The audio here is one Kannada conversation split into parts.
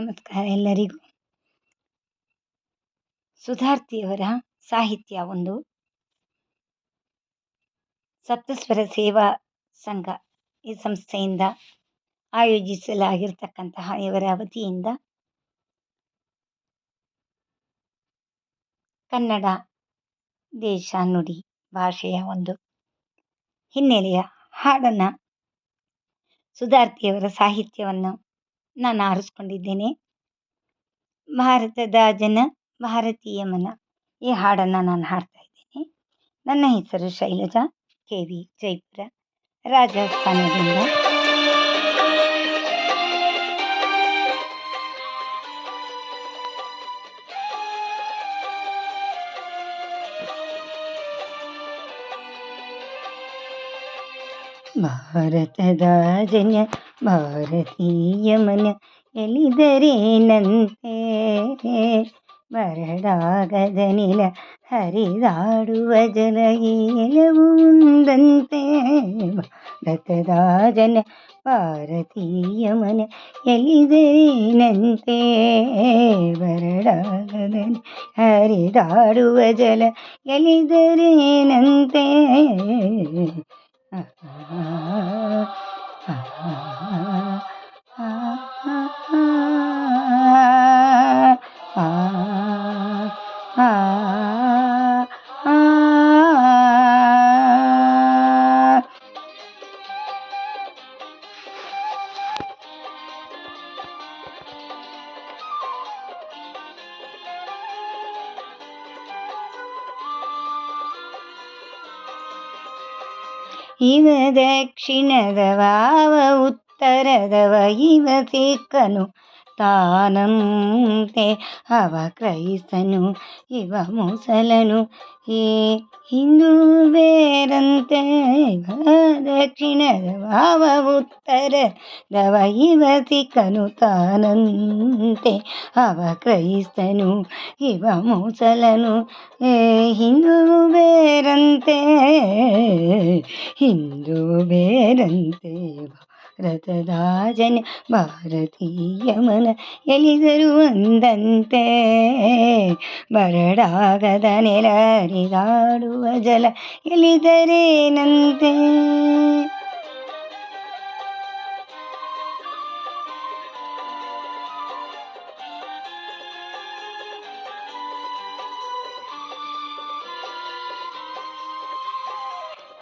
ನಮಸ್ಕಾರ ಎಲ್ಲರಿಗೂ. ಸುಧಾರ್ತಿಯವರ ಸಾಹಿತ್ಯ ಒಂದು. ಸಪ್ತಸ್ವರ ಸೇವಾ ಸಂಘ ಈ ಸಂಸ್ಥೆಯಿಂದ ಆಯೋಜಿಸಲಾಗಿರ್ತಕ್ಕಂತಹ ಇವರ ವತಿಯಿಂದ ಕನ್ನಡ ದೇಶ ನುಡಿ ಭಾಷೆಯ ಒಂದು ಹಿನ್ನೆಲೆಯ ಹಾಡನ್ನು ಸುಧಾರ್ತಿಯವರ ಸಾಹಿತ್ಯವನ್ನು ನಾನು ಆರಿಸ್ಕೊಂಡಿದ್ದೇನೆ. ಭಾರತದ ಜನ, ಭಾರತೀಯ ಮನ, ಈ ಹಾಡನ್ನು ನಾನು ಹಾಡ್ತಾ ಇದ್ದೇನೆ. ನನ್ನ ಹೆಸರು ಶೈಲಜಾ ಕೆ ವಿ ಜೈಪುರ, ರಾಜಸ್ಥಾನದಿಂದ. ಭಾರತದ ಜನ ಭಾರತೀಯ ಮನ ಎಲಿದರೇನಂತೆ ಬರಡಾಗದ ನೆಲ ಹರಿದಾಡುವ ಜಲ ಎಲ್ಲವೂ ಒಂದಂತೆ ಭಾರತದ ಜನ ಭಾರತೀಯ ಮನ ಎಲಿದರೇನಂತೆ ಬರಡಾಗದ ಹರಿದಾಡುವ ಜಲ ಎಲಿದರೇನಂತೆ ಇವ ದಕ್ಷಿಣದವ ಉತ್ತರದವ ಇವ ಸಿಕ್ಕನು ತಾನಂತೆ ಅವ ಕ್ರೈಸ್ತನು ಇವ ಮುಸಲನು ಈ ಹಿಂದೂ ಬೇರಂತೆ ಇವ ದಕ್ಷಿಣದವ ಅವ ಉತ್ತರದವ ಇವ ಸಿಕ್ಕನು ತಾನಂತೆ ಅವ ಕ್ರೈಸ್ತನು ಇವ ಮುಸಲನು ಏ ಹಿಂದೂ ಬೇರಂತೆ ಹಿಂದೂ ಬೇರಂತೆ ಭಾರತದ ಜನ ಭಾರತೀಯ ಮನ ಎಲಿದರು ಒಂದಂತೆ. ಬರಡಾಗದ ನೆಲರಿದಾಡುವ ಜಲ ಎಲಿದರೇನಂತೆ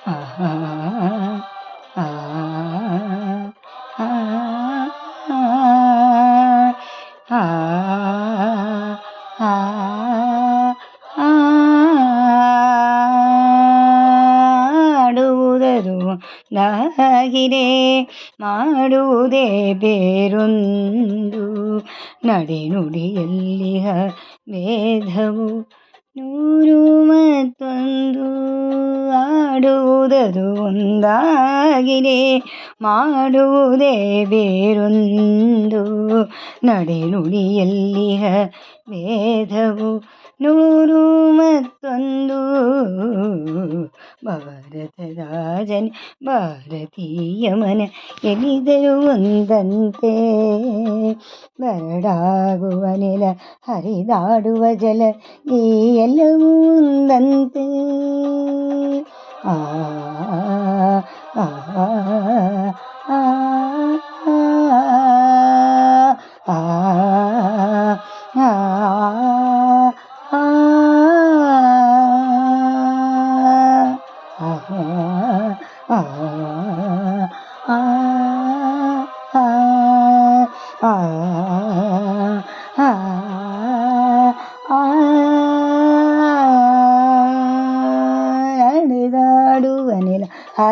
ಆಹಾ. ನಾಗಿರೆ ಮಾಡುವುದೇ ಬೇರೊಂದು. ನಡೆ ನುಡಿಯಲ್ಲಿ ಭೇದವು ನೂರು ಮತ್ತೊಂದು ಆಡುವುದದು ಒಂದಾಗಿದೆ. ಮಾಡುವುದೇ ಬೇರೊಂದು. ನಡೆ ನುಡಿಯಲ್ಲಿಹ ಭೇದವು ನೂರು ಮತ್ತೊಂದು ಭಾರತದ ಜನ ಭಾರತೀಯ ಮನ ಎಲಿದರು ಒಂದಂತೆ ಬರಡಾಗುವ ನೆಲ ಹರಿದಾಡುವ ಜಲ ಈ ಎಲ್ಲವೂ ಒಂದಂತೆ ಆ ಆ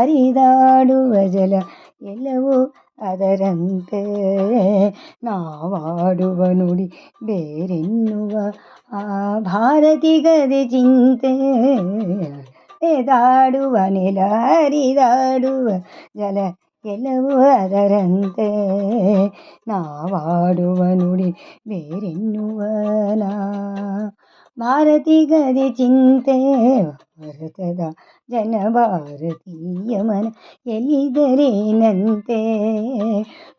ಹರಿದಾಡುವ ಜಲ ಎಲ್ಲವೂ ಅದರಂತೆ ನಾವಾಡುವ ನುಡಿ ಬೇರೆನ್ನುವ ಆ ಭಾರತಿಗದೆ ಚಿಂತೆ ಎದಾಡುವ ನೆಲ ಹರಿದಾಡುವ ಜಲ ಎಲ್ಲವೂ ಅದರಂತೆ ನಾವಾಡುವ ನುಡಿ ಬೇರೆನ್ನುವ ನಾ ಭಾರತಿಗದೆ ಚಿಂತೆ ಭಾರತದ ಜನಭಾರತೀಯ ಮನ ಎಲ್ಲಿದರೇನಂತೆ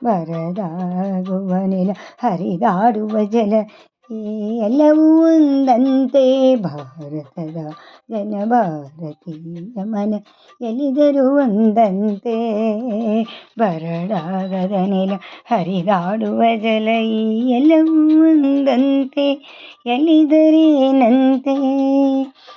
ಬರದಾಗುವ ನೆಲ ಹರಿದಾಡುವ ಜಲ ಎಲ್ಲವೂ ಒಂದಂತೆ ಭಾರತದ ಜನಭಾರತೀಯ ಮನ ಎಲ್ಲಿದರೂ ಒಂದಂತೆ ಬರಡಾಗದ ನೆಲ ಹರಿದಾಡುವ ಜಲ ಈ ಎಲ್ಲವೂ ಒಂದಂತೆ ಎಲ್ಲಿದರೇನಂತೆ